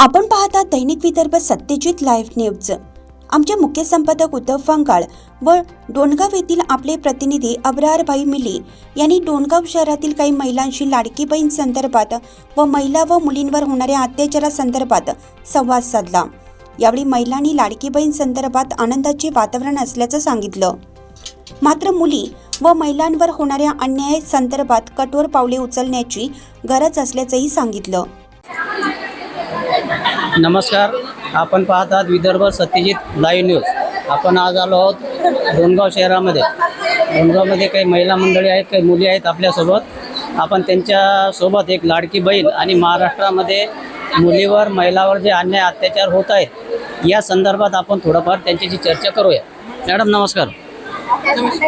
आपण पाहता दैनिक Vidarbha Satyajit live news. आमचे मुख्य संपादक उद्धव फंगाळ व डोणगाव येथील आपले प्रतिनिधी अब्रारभाई मिली यांनी डोणगाव शहरातील काही महिलांशी लाडकी बहीण संदर्भात व महिला व मुलींवर होणाऱ्या अत्याचारासंदर्भात संवाद साधला. यावेळी महिलांनी लाडकी बहीण संदर्भात आनंदाचे वातावरण असल्याचं सांगितलं. मात्र मुली व महिलांवर होणाऱ्या अन्याय संदर्भात कठोर पावले उचलण्याची गरज असल्याचंही सांगितलं. नमस्कार. आपण पाहत आहात विदर्भ सत्यजित लाईव्ह न्यूज आपण आज आलो आहोत डोणगाव शहरामध्ये. डोणगावमध्ये काही महिला मंडळी आहेत काही मुली आहेत आपल्यासोबत. आपण त्यांच्यासोबत एक लाडकी बहीण आणि महाराष्ट्रामध्ये मुलीवर महिलावर जे अन्याय अत्याचार होत आहेत या संदर्भात आपण थोडंफार त्यांच्याशी चर्चा करूया. मॅडम नमस्कार.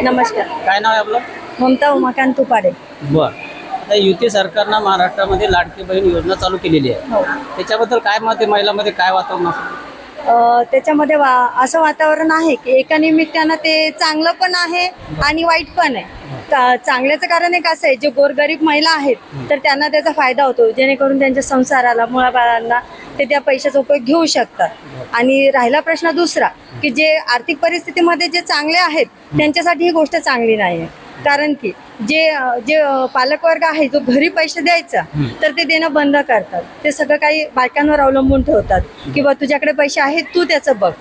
नमस्कार. काय नाव आहे आपलं? ममता उमाकांत तुपाडे. बरं. आता युती सरकारनं महाराष्ट्रामध्ये लाडकी बहीण योजना चालू केलेली आहे. हो. त्याच्याबद्दल काय मत आहे महिलामध्ये? काय वातावरण असतं? अ, त्याच्यामध्ये वा असं वातावरण आहे की एका निमित्तानं ते चांगलं पण आहे आणि वाईट पण आहे. का- चांगल्याचं कारण एक असं आहे जे गोरगरीब महिला आहेत तर त्यांना त्याचा फायदा होतो. जेणेकरून त्यांच्या संसाराला मुळाबाळांना ते त्या पैशाचा उपयोग घेऊ शकतात. आणि राहिला प्रश्न दुसरा की जे आर्थिक परिस्थितीमध्ये जे चांगले आहेत त्यांच्यासाठी ही गोष्ट चांगली नाही आहे कारण की जे जे पालकवर्ग आहे जो घरी पैसे द्यायचा तर ते देणं बंद करतात. ते सगळं काही बायकांवर अवलंबून ठेवतात किंवा तुझ्याकडे पैसे आहेत तू त्याचं बघ.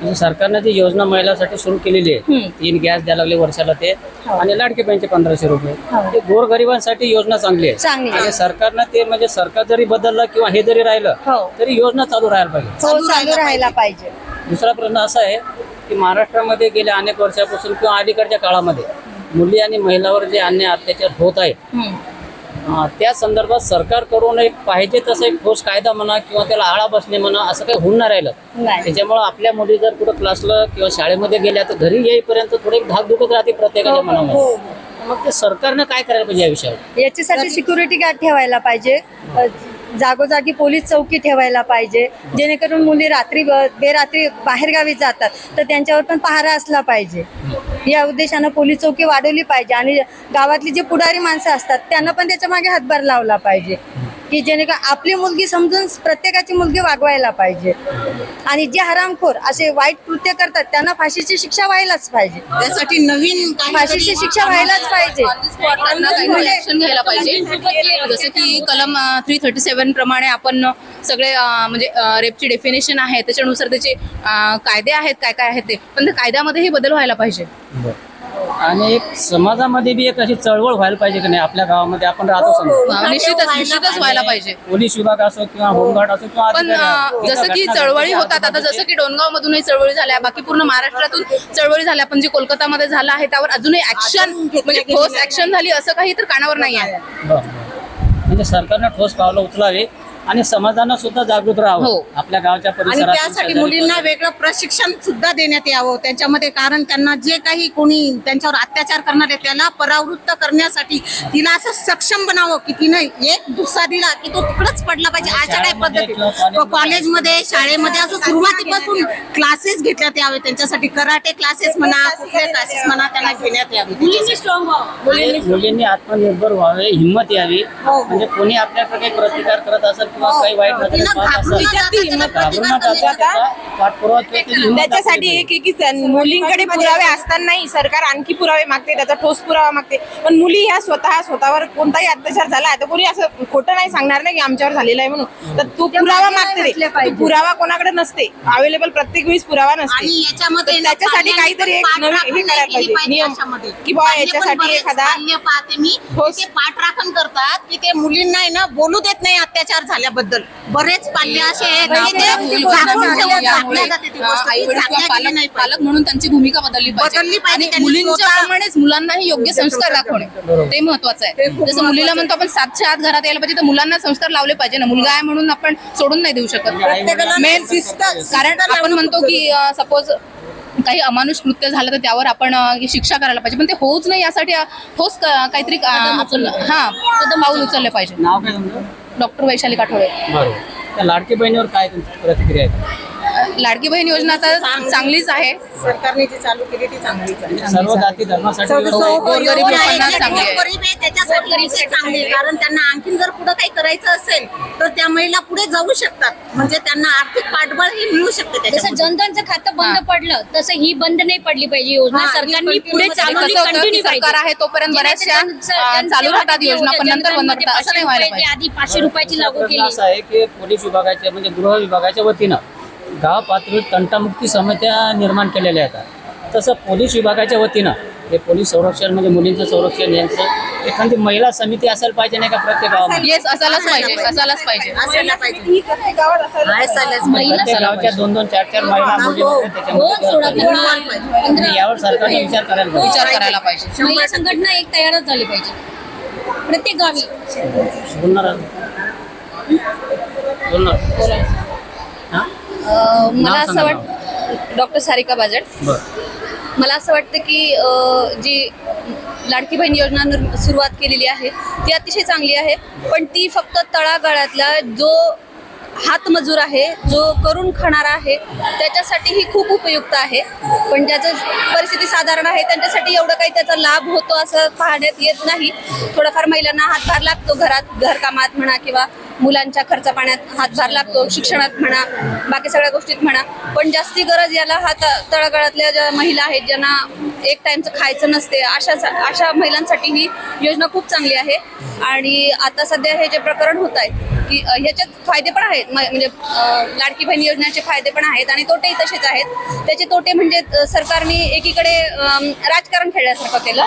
म्हणजे सरकारनं जी योजना महिलांसाठी सुरू केलेली आहे. तीन गॅस द्यायला लागले वर्षाला ते हो. आणि लाडके बहिणीचे पंधराशे रुपये. हो. ते गोरगरिबांसाठी योजना चांगली आहे. चांगली आहे. आणि सरकारनं ते म्हणजे सरकार जरी बदललं किंवा हे जरी राहिलं हो. तरी योजना चालू राहायला पाहिजे. चालू राहायला पाहिजे. दुसरा प्रश्न असा आहे की महाराष्ट्रामध्ये गेल्या अनेक वर्षापासून किंवा अलीकडच्या काळामध्ये मुली आणि महिलावर जे अन्याय अत्याचार होत आहेत त्या संदर्भात सरकारकडून एक पाहिजे तसं एक ठोस कायदा म्हणा किंवा त्याला आळा बसणे म्हणा असं काही होऊन नाही राहिलं. त्याच्यामुळं आपल्या मुली जर कुठं क्लासला किंवा शाळेमध्ये गेल्या तर घरी येईपर्यंत थोडी एक धाक दुखत राहते प्रत्येकाच्या हो, मनामध्ये. हो. मग ते सरकारनं काय करायला पाहिजे या विषयावर? याच्यासाठी सिक्युरिटी गार्ड ठेवायला पाहिजे. जागोजागी पोलीस चौकी ठेवायला पाहिजे. जेणेकरून मुली रात्री बेरात्री बाहेरगावी जातात. तर त्यांच्यावर पण पहारा असला पाहिजे. या उद्देशानं पोलीस चौकी वाढवली पाहिजे. आणि गावातली जी पुढारी माणसं असतात त्यांना पण त्याच्यामागे हातभार लावला पाहिजे. की जेणेकरून आपली मुलगी समजून प्रत्येकाची मुलगी वागवायला पाहिजे. आणि जे हरामखोर असे वाईट कृत्य करतात त्यांना फाशीची शिक्षा व्हायलाच पाहिजे. त्यासाठी नवीन फाशीची शिक्षा व्हायलाच पाहिजे. ऍक्शन घ्यायला पाहिजे. जसं की कलम थ्री थर्टी सेवन प्रमाणे आपण सगळे म्हणजे रेपची डेफिनेशन आहे. त्याच्यानुसार त्याचे कायदे आहेत काय काय आहेत ते. पण त्या कायद्यामध्येही बदल व्हायला पाहिजे. आणि एक समाजामध्ये बी एक अशी चळवळ व्हायला पाहिजे की नाही आपल्या गावामध्ये आपण राहतो समजा. अं, निश्चितच निश्चितच व्हायला पाहिजे. पोलीस विभाग असो किंवा होमगार्ड असो किंवा पण अधिकारी अं, असो. जसं की घटना चळवळी घडली, होतात आता जसं की डोनगाव मधूनही चळवळी झाल्या बाकी पूर्ण महाराष्ट्रातून चळवळी झाल्या पण जे कोलकातामध्ये झालं आहे त्यावर अजूनही ऍक्शन म्हणजे ठोस ऍक्शन झाली असं काही तर कानावर नाही आहे. बरं, बरं. म्हणजे सरकारनं ठोस पावलं उचलावी आणि समाजानं सुद्धा जागृत हो. राहावं आपल्या गावच्या आणि परिसरात त्यासाठी मुलींना वेगळं प्रशिक्षण सुद्धा देण्यात यावं. त्याच्यामध्ये कारण त्यांना जे काही कोणी त्यांच्यावर अत्याचार करणार आहे त्याला परावृत्त करण्यासाठी तिला असं सक्षम बनावं की तिनं एक दुसरा दिला की तो तिकडच पडला पाहिजे. अशा काही शाळेमध्ये किंवा पद्धती कॉलेजमध्ये कॉलेजमध्ये शाळेमध्ये असं सुरुवातीपासून क्लासेस घेण्यात यावे. त्यांच्यासाठी कराटे क्लासेस म्हणा कुठले क्लासेस म्हणा त्यांना घेण्यात यावे. मुली- मुलींनी आत्मनिर्भर व्हावे हिंमत यावी. हो. म्हणजे कोणी आपल्याकडे काही प्रतिकार करत असेल किंवा काही वाईट हिंमत त्याच्यासाठी एक आहे की त्या मुलींकडे पुरावे असतानाही सरकार आणखी पुरावे मागते त्याचा ठोस पुरावा मागते. पण मुली ह्या स्वतः स्वतःवर कोणताही अत्याचार झाला तर कोणी असं खोटं नाही सांगणार नाही की आमच्यावर झालेला आहे म्हणून. तर तो पुरावा मागते पुरावा कोणाकडे नसते. अवेलेबल प्रत्येक वेळेस पुरावा आणि नसते त्याच्यासाठी काहीतरी एक नवीन हे करायला पाहिजे. नियम. की बा याच्यासाठी एखादा पाहते मी. ठोस- पाठराखण करतात की ते मुलींना ना बोलू देत नाही अत्याचार झाल्याबद्दल बरेच पाल्य असे आहेत की ते मूल झाकून योजना ठेवत- यामुळे, झाकल्या जाते ती गोष्ट. आई ती वडील झाकल्या किंवा गेली नाही पालक पाहिजे. पालक म्हणून त्यांची भूमिका बदलली बदलली पाहिजे. आणि त्यांनी मुलींच्या स्वतः- प्रमाणेच मुलांनाही योग्य संस्कार दाखवणे. ते महत्वाचं आहे. जसं मुलीला म्हणतो आपण सातच्या आत घरात यायला पाहिजे तर मुलांना संस्कार लावले पाहिजे ना. मुलगा आहे म्हणून आपण सोडून नाही देऊ शकत. प्रत्येकाला मेन शिस्त- कारण आपण म्हणतो की सपोज काही अमानुष कृत्य झालं तर त्यावर आपण अं, शिक्षा करायला पाहिजे. पण ते होऊच नाही यासाठी अं, ठोस क- काहीतरी अं, आपण हा पाऊल उचलले पाहिजे. नाव काय तुमचं? डॉक्टर वैशाली काठोळे बरोबर. त्या लाडकी बहिणीवर काय तुमची प्रतिक्रिया आहे? लाडकी बहीण योजना तर चांगलीच आहे. सरकारने जी चालू केली ती चांगलीच आहे. सर्व जाती धर्मासाठी हो. गोरगरीब लोकांना चांगली आहे. गोरगरीब आहे. त्याच्यासाठी ते चांगली आहे. कारण त्यांना आणखीन जर पुढे काही करायचं असेल तर त्या महिला पुढे जाऊ शकतात. म्हणजे त्यांना आर्थिक पाठबळ ही मिळू शकते जसं त्याच्यामध्ये. जनधनचं खातं बंद. पडलं तसं ही बंद नाही पडली पाहिजे योजना. हा, ही सरकारने continue पुढे मध्ये चालवली कसं होतं की कंटिन्यू सरकार आहे तोपर्यंत बऱ्याचशा अं, चालू राहतात योजना पण नंतर बंद पडतात असं नाही व्हायला पाहिजे. आधी पाचशे रुपयाची लागू केली असा आहे की पोलीस विभागाच्या म्हणजे गृह विभागाच्या वतीनं गाव पातळीवर तंटामुक्ती समित्या निर्माण केलेल्या आहेत. तसं पोलीस विभागाच्या वतीनं हे पोलीस संरक्षण म्हणजे मुलींचं संरक्षण यांचं एखादी महिला समिती असायला पाहिजे नाही का प्रत्येक गावामध्ये? येस असायलाच पाहिजे. असायलाच पाहिजे. असायला पाहिजे. ही प्रत्येक गावच्या दोन दोन चार चार महिला मुली हो. त्याच्यामध्ये आणि यावर सरकारने विचार करायला पाहिजे. विचार करायला पाहिजे. महिला संघटना एक तयारच झाली पाहिजे. प्रत्येक गावी. बोलणार? बोलणार. हा? मला असं वाट डॉक्टर सारिका बाजट. मला असं वाटतं की जी लाडकी बहीण योजना सुरुवात केलेली आहे ती अतिशय चांगली आहे. पण ती फक्त तळागाळातला जो हातमजूर आहे जो करून खाणारा आहे त्याच्यासाठी ही खूप उपयुक्त आहे. पण ज्याचं परिस्थिती साधारण आहे त्यांच्यासाठी एवढं काही त्याचा लाभ होतो असं पाहण्यात येत नाही. थोडाफार महिलांना हातभार लागतो घरात घरकामात म्हणा किंवा मुलांच्या खर्च पाण्यात हातभार लागतो शिक्षणात म्हणा बाकी सगळ्या गोष्टीत म्हणा. पण जास्ती गरज याला हा त- तळागाळातल्या ज्या महिला आहेत ज्यांना एक टाइमचं खायचं नसते अशा अशा महिलांसाठी ही योजना खूप चांगली आहे. आणि आता सध्या हे जे प्रकरण होत आहे की ह्याच्यात फायदे पण आहेत. म- म्हणजे लाडकी बहीण योजनेचे फायदे पण आहेत आणि तोटेही तसेच आहेत. त्याचे तोटे म्हणजे सरकारने एकीकडे राजकारण खेळल्यासारखं केलं.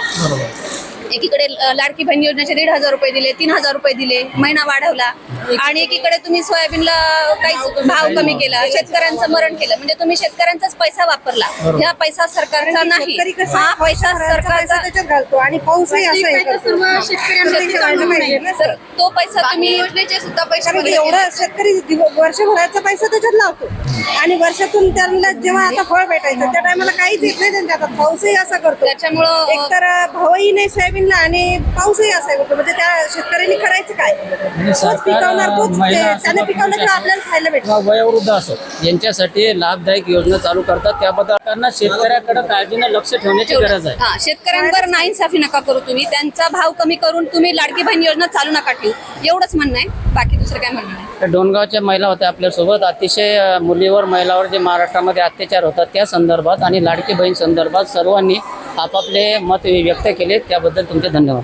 एकीकडे लाडकी बहीण योजनेचे दीड हजार रुपये दिले तीन हजार रुपये दिले महिना वाढवला. आणि एकीकडे तुम्ही सोयाबीनला काहीच भाव कमी केला. शेतकऱ्यांचं मरण केलं. म्हणजे तुम्ही शेतकऱ्यांचाच पैसा वापरला. ह्या पैसा सरकारचा नाही. हा पैसा सरकारचा त्याच्यात घालतो आणि तर तो पैसा तुम्ही योजनेचे सुद्धा पैसे एवढा शेतकरी वर्षभराचा पैसा त्याच्यात लावतो. आणि वर्षातून त्यांना जेव्हा आता फळ भेटायचं त्या टायमाला काहीच येत नाही त्यांच्या हातात पाऊसही असा करतो. त्याच्यामुळं एकतर भावही नाही सोयाबीनला आणि पाऊसही असा करतो म्हणजे त्या शेतकऱ्यांनी करायचं काय? तोच पिकवणार तोच त्याने पिकवलं असो आपल्याला खायला वयोवृद्ध असो यांच्यासाठी लाभदायक योजना चालू करतात. त्याबद्दल त्यांना शेतकऱ्याकडे काळजीनं लक्ष ठेवण्याची गरज आहे. हा शेतकऱ्यांवर नाइंसाफी नका करू तुम्ही. त्यांचा भाव कमी करून तुम्ही लाडकी बहीण योजना चालू नका ठेवू. एवढंच म्हणणं आहे. बाकी दुसरं काय म्हणणं नाही तर डोणगावच्या महिला होत्या आपल्यासोबत. अतिशय मुलीवर महिलावर जे महाराष्ट्रामध्ये अत्याचार होतात त्या संदर्भात आणि लाडकी बहीण संदर्भात सर्वांनी आपापले मत व्यक्त केले त्याबद्दल तुमचे धन्यवाद.